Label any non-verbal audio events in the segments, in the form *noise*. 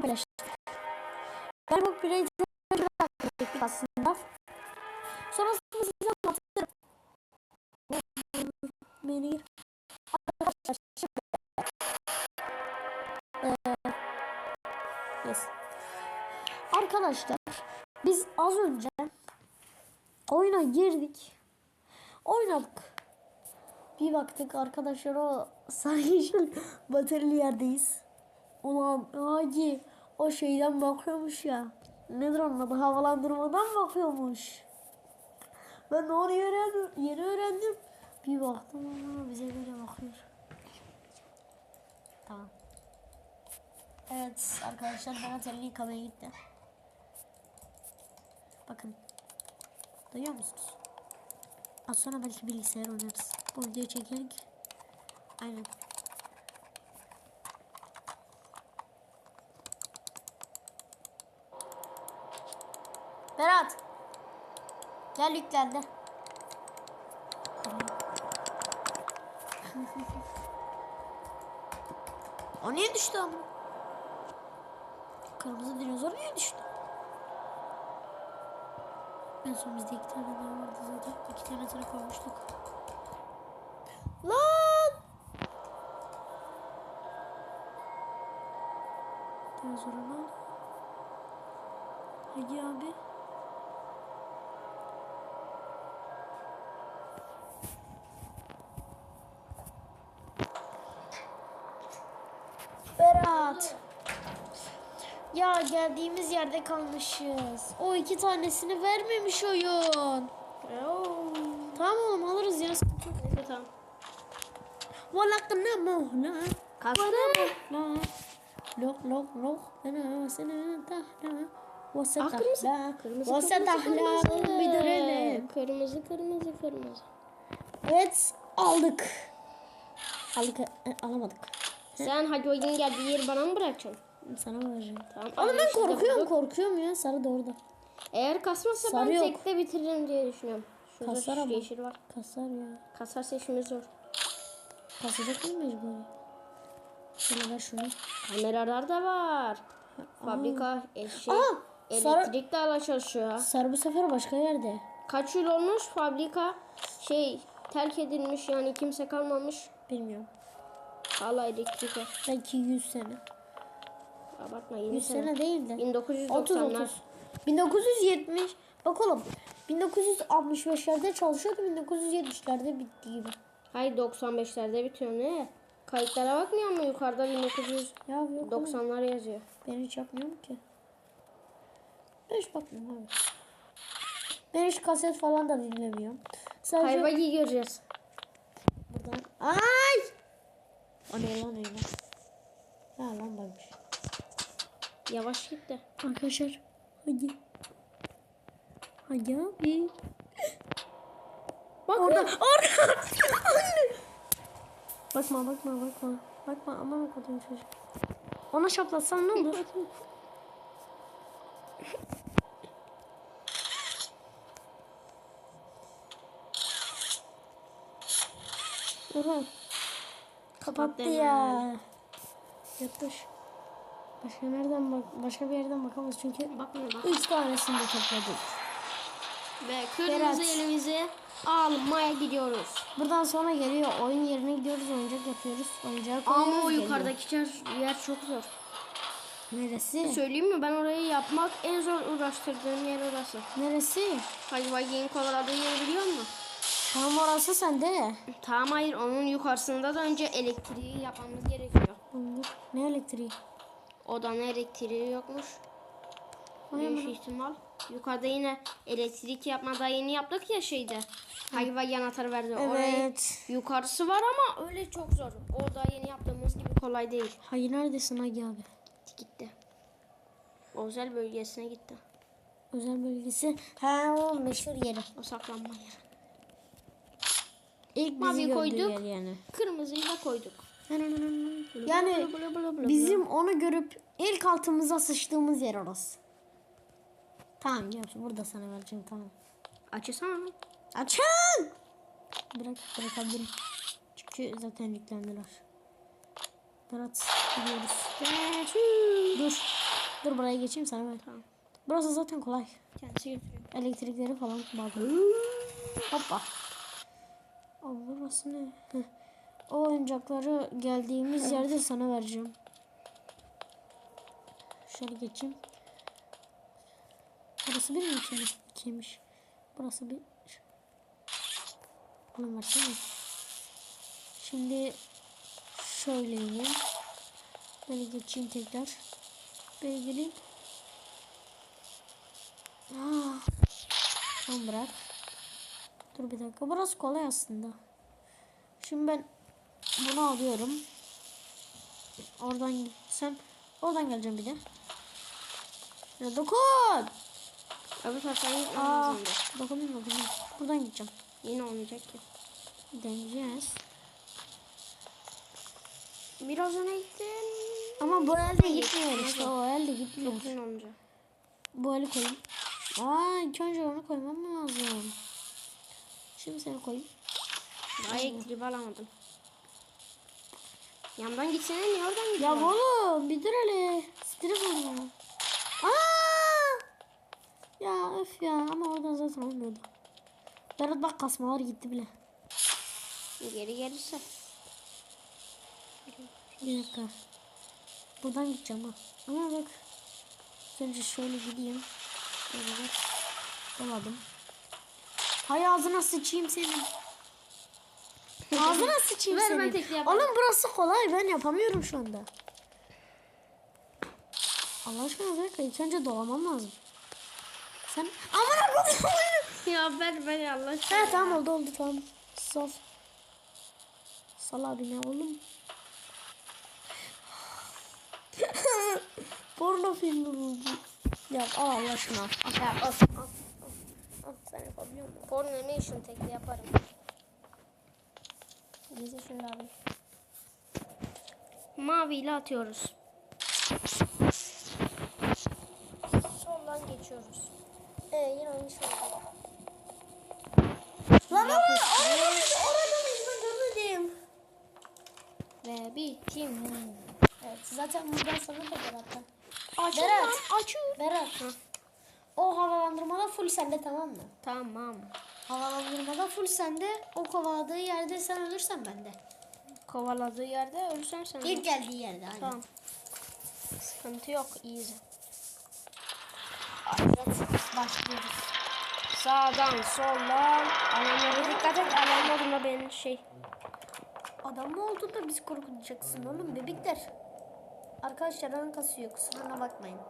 paylaştık. Ben bu ettik aslında. Sonrasında size anlatırım. Arkadaşlar şimdi Eee, yes. Arkadaşlar biz az önce oyuna girdik. Oynadık. Bir baktık arkadaşlar o sarı yeşil *laughs* bataryeli yerdeyiz. Ulan Hacı o şeyden bakıyormuş ya. Nedir onun adı? Havalandırmadan bakıyormuş. Ben de onu öğrendim, yeni öğrendim. Bir baktım ama bize böyle bakıyor. Tamam. Evet arkadaşlar Berat elini yıkamaya gitti. Bakın. Duyuyor musunuz? Az sonra belki bilgisayar oynarız. Bu videoyu çekelim ki. Aynen. Berat. Gel yüklendi. o niye düştü ama? Kırmızı dinozor niye düştü? En son bizde iki tane daha vardı zaten. İki tane tane koymuştuk. Lan! Dinozora ne oldu? Hadi abi. Berat. Ya geldiğimiz yerde kalmışız. O iki tanesini vermemiş oyun. Tamam oğlum alırız ya. Neyse tamam. Walakna mohna. Kasna Lok lok lok. Ana sana tahna. Vasa Ah, tahla. Kırmızı, Vasa tahla. kırmızı. Bidirene. Kırmızı kırmızı kırmızı. Evet aldık. Aldık. e, alamadık. Sen hadi oyun geldiği yeri bana mı bırakacaksın? Sana vereceğim. Tamam. Ama ben korkuyorum korkuyorum ya. Sarı da orada. Eğer kasmazsa Sarı ben yok. tekte bitiririm diye düşünüyorum. Şurada Kasar şu ama. yeşil var. Kasar ya. Kasarsa işimiz zor. Kasacak mı mecburi? Şöyle ver şunu. Kameralar da var. Fabrika, e, şey, Aa, sarı- elektrik de hala çalışıyor. Sarı bu sefer başka yerde. Kaç yıl olmuş fabrika şey terk edilmiş yani kimse kalmamış. Bilmiyorum. Hala elektrik var. Belki 100 sene. Abartma 20 100 sene. sene değil de. 30 1990'lar. 30. 1970. Bakalım. 1965'lerde çalışıyordu. 1970'lerde bitti gibi. Hayır 95'lerde bitiyor ne? Kayıtlara bakmıyor mu yukarıda 1990'lar Ya oğlum. yazıyor. Ben hiç yapmıyorum ki. Ben hiç bakmıyorum abi. Ben hiç kaset falan da dinlemiyorum. Sadece Hayvayı göreceğiz. buradan. Ay! O ne lan öyle? Ha lan varmış. Yavaş git de. Arkadaşlar hadi. Hadi abi. *gasps* Bak orada. Orada. *laughs* Bakma bakma bakma. Bakma aman okudum çocuk. Ona şaplatsan ne olur? Oha. Kapattı ya. Yatış. Başka nereden bak başka bir yerden bakamaz çünkü Bakma bak. üç tanesini de topladık. Ve kırmızı Berat. elimizi almaya gidiyoruz. Buradan sonra geliyor oyun yerine gidiyoruz oyuncak yapıyoruz. Oyuncak Ama o yukarıdaki yer, yer çok zor. Neresi? Söyleyeyim mi ben orayı yapmak en zor uğraştırdığım yer orası. Neresi? Hayvayın kovaladığı yeri biliyor musun? Tamam orası sende. Tamam hayır onun yukarısında da önce elektriği yapmamız gerekiyor. Ne elektriği? Odanın elektriği yokmuş. Büyük ihtimal. Yukarıda yine elektrik yapma da yeni yaptık ya şeyde. Hayvan anahtarı verdi. Orayı Evet. yukarısı var ama öyle çok zor. Orada yeni yaptığımız gibi kolay değil. Hayır neredesin Hagi abi? Gitti. Özel bölgesine gitti. Özel bölgesi. Ha o meşhur yeri. O saklanma yeri. İlk bizi Mavi koyduk. yer yani. Kırmızıyı da koyduk. Yani bizim onu görüp ilk altımıza sıçtığımız yer orası. Tamam ya burada sana vereceğim tamam. Açsana. Açın! Bırak bırakabilirim. Çünkü zaten yüklendiler. Berat gidiyoruz. Dur. Dur buraya geçeyim sana ver. Tamam. Burası zaten kolay. Kendisi götürüyor. Elektrikleri falan bağlı. Hoppa. Ne? Heh. O oyuncakları geldiğimiz yerde sana vereceğim. Şöyle geçeyim. Burası bir mi? İkiymiş. Burası bir. Bunu versene. Şimdi şöyle ineyim. Böyle geçeyim tekrar. Böyle geleyim. Ah. Tamam bırak. Dur bir dakika. Burası kolay aslında. Şimdi ben bunu alıyorum. Oradan gitsem. Oradan geleceğim bir de. Ya dokun. Öbür taraftan gitmem Aa, dokunayım dokunayım. Buradan gideceğim. Yine olmayacak ki. Deneyeceğiz. Biraz öne gittin. Ama bu elde gitmiyor işte. O elde gitmiyor. Yine olmayacak. Bu eli koyayım. Aa ilk önce onu koymam lazım. Şimdi seni koyayım. Daha elektriği alamadım. Yandan gitsene niye oradan Ya gidiyorsun? oğlum bir dur hele. Stres oldum. Aa! Ya öf ya ama oradan zaten olmuyordu. Berat bak kasmalar gitti bile. Geri gelirse. Bir dakika. Buradan gideceğim ha. Ama bak. Önce şöyle gideyim. Böyle. Olmadım. Hay ağzına sıçayım senin. Ağzına sıçayım Ver, senin. ben tekli yaparım. Oğlum burası kolay. Ben yapamıyorum şu anda. Allah aşkına bir dakika. İlk önce dolamam lazım. Sen amına koyayım. *laughs* Ya ver ver Allah aşkına. He tamam oldu oldu tamam. Sal. Sal abi ne oğlum? *laughs* Porno filmi buldu. Ya al Allah aşkına. Al, Ya al. al, al. Sen yapabiliyor musun? Coordination tekli yaparım. Bize şöyle abi. Maviyle atıyoruz. Soldan geçiyoruz. Ee yine aynı şey oldu. Lan ama orada orada ben görmedim. Ve bitim. Evet zaten buradan sana da Berat'tan. Aç Berat. lan, aç. Berat. O havalandırmada full sende tamam mı? Tamam. Havalandırmada full sende. O kovaladığı yerde sen ölürsen bende. Kovaladığı yerde ölürsen sen. de. İlk geldiği yerde aynen. Tamam. Sıkıntı yok. Evet, başlıyoruz. Sağdan, soldan. Alanlara dikkat et. Alan modunda benim şey. Adam mı oldun da biz korkutacaksın oğlum bebekler. Arkadaşlar ön kasıyor kusuruna bakmayın.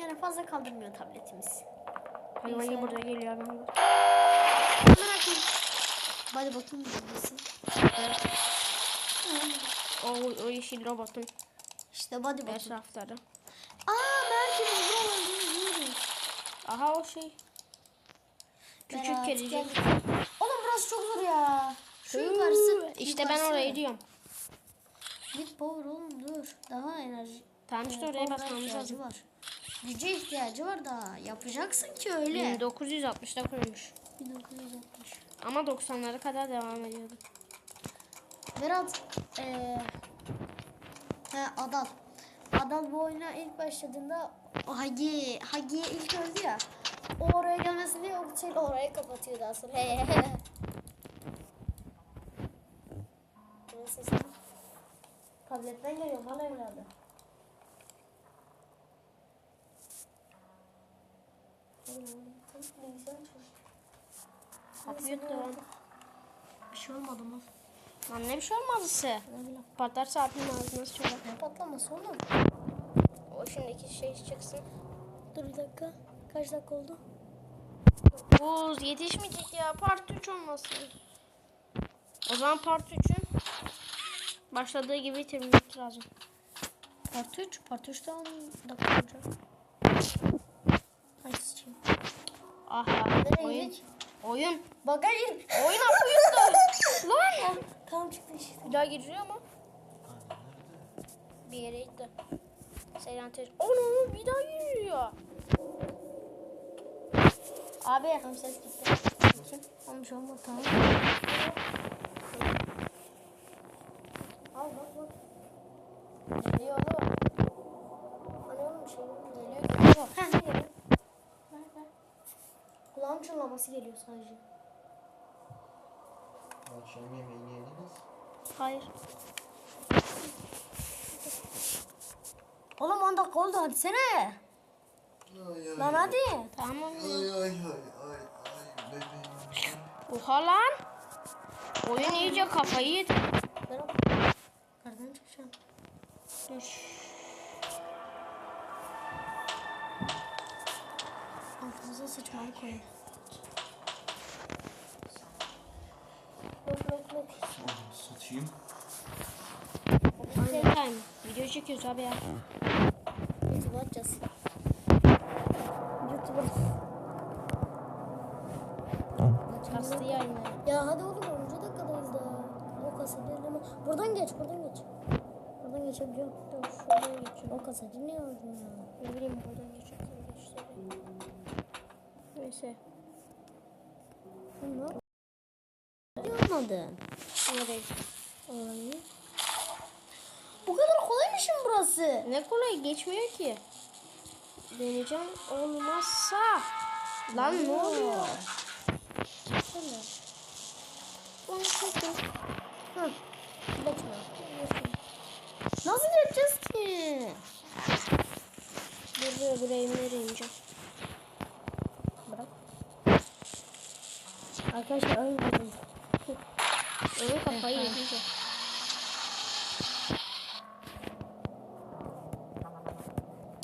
Yani fazla kaldırmıyor tabletimiz. Hayvanı burada geliyor. Ben burada. Merak etme. Hadi bakayım neredesin. O, o yeşil robotun İşte hadi bakayım. etrafları. Aa olduğunu biliyorum. Aha o şey. Küçük kedicik. gel. Oğlum burası çok zor ya. Şu yukarısı. İşte ben yukarısı. oraya gidiyorum. Git power oğlum dur. Daha enerji. Tamam işte oraya ihtiyacı lazım. var. Güce ihtiyacı var da yapacaksın ki öyle. 1960'da kurulmuş. 1960. Ama 90'lara kadar devam ediyordu. Berat he Adal. Adal bu oyuna ilk başladığında Hagi Hagi'ye ilk öldü ya. O oraya gelmesin diye o şeyle orayı kapatıyordu aslında. He? Tabletten geliyor mal evladı. Kapıyı dön. Bir şey olmadı mı? Lan ne bir şey. Ne bileyim. Patlarsa abinin ağzına. Ne patlaması oğlum? O şimdiki şey çıksın. Dur bir dakika. Kaç dakika oldu? Buz yetişmeyecek ya. Part 3 olmasın. O zaman part 3'ün başladığı gibi bitirmek lazım. Part 3. Part 3'te 10 dakika olacak. Hadi sıçayım. Aha. Nereye Oyun. gidelim? Oyun. Bagajın. Oyun yapıyordu. *laughs* Lan. Tamam çıktı işte. Bir daha giriyor mu? Bir yere gitti. Seyran tez. Onu bir daha giriyor. Abi yakın ses gitti. Kim? Olmuş olmadı tamam. Al bak bak. Geliyor oğlum. Aroması geliyor sadece. Akşam yemeğini yediniz. Hayır. Oğlum 10 dakika oldu hadi sene. Ay ay. Lan hadi. Tamam. Ay ay ay ay ay bebeğim. Oha lan. Oyun iyice kafayı yedi. Kardan çıkacağım. Dur. Altımıza sıçmalı koyun. Lok lok lok. Satayım. Aynen time. Video çekiyoruz abi ya. YouTube açacağız. YouTuber. Kastı yayını. Ya hadi oğlum 10. dakikadayız daha. O kasa değil ama. Buradan geç buradan geç. Buradan geçebiliyorum. Dur şuraya geçiyorum. O kasacı niye aldın ya? Ne bileyim buradan geçerim. Neyse. Ne Yapmadın. Nereye? Olayı. Bu kadar kolaymış mı burası? Ne kolay geçmiyor ki. Deneyeceğim olmazsa. Lan ne oluyor? Şöyle. Onu çektim. Hı. Geçme. Nasıl geçeceğiz ki? Dur buraya ineceğim. Bırak. Arkadaşlar oyun Oyun kafayı yedi.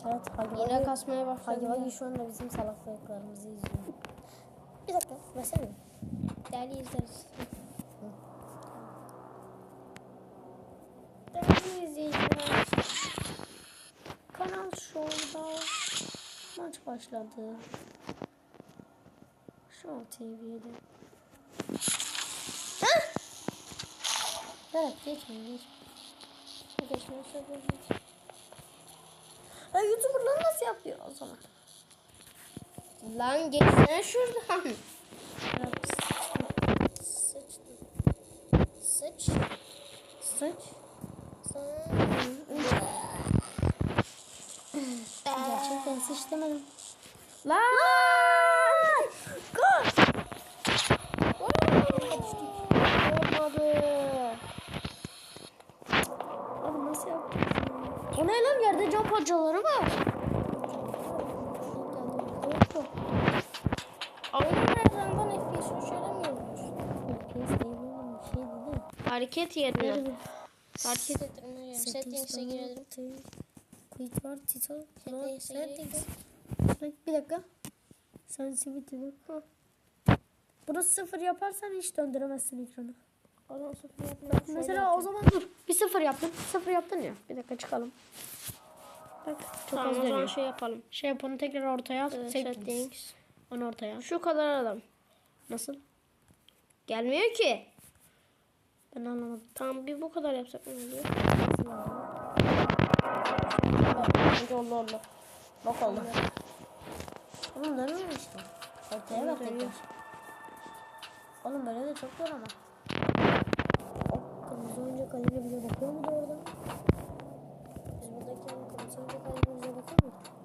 Evet Hagi Yine kasmaya Hagi başladı. Vagi şu anda bizim salaklıklarımızı izliyor. Bir dakika versene. Değerli izleriz. Değerli izleyiciler. Kanal Show'da maç başladı. Show TV'de. Evet geçme geçme. Geçme söyle. Ya YouTuber'lar nasıl yapıyor o zaman? Lan geçsene şuradan. Sıç. Sıç. Sıç. Gerçekten sıç demedim. Lan! Koş. Olmadı. Abi nasıl yaptın? O ne lan yerde cam parçaları var. Oyun her zaman FPS uçuramıyormuş. FPS değil oğlum bir şey dedi. Hareket yerine. Hareket ettirme. Settings'e girelim. Quit var, Settings'e settings. Bir dakika. Sensitivity bak. Burası sıfır yaparsan hiç döndüremezsin ekranı. Oradan sıfır yapmak. Mesela o zaman dur. Bir sıfır yaptın. Sıfır yaptın ya. Bir dakika çıkalım. Bak çok Tamam az dönüyor. şey yapalım. Şey yap onu tekrar ortaya al. Ee, settings. settings. Onu ortaya al. Şu kadar adam. Nasıl? Gelmiyor ki. Ben anlamadım. Tamam bir bu kadar yapsak ne oluyor? Bence oldu oldu. Bak oldu. Oğlum dönüyor işte. Ortaya bak tekrar. Oğlum böyle de çok zor ama. O kırmızı oyuncak Ali bile bakıyor mu da orada? sonra da kaybolacaksın.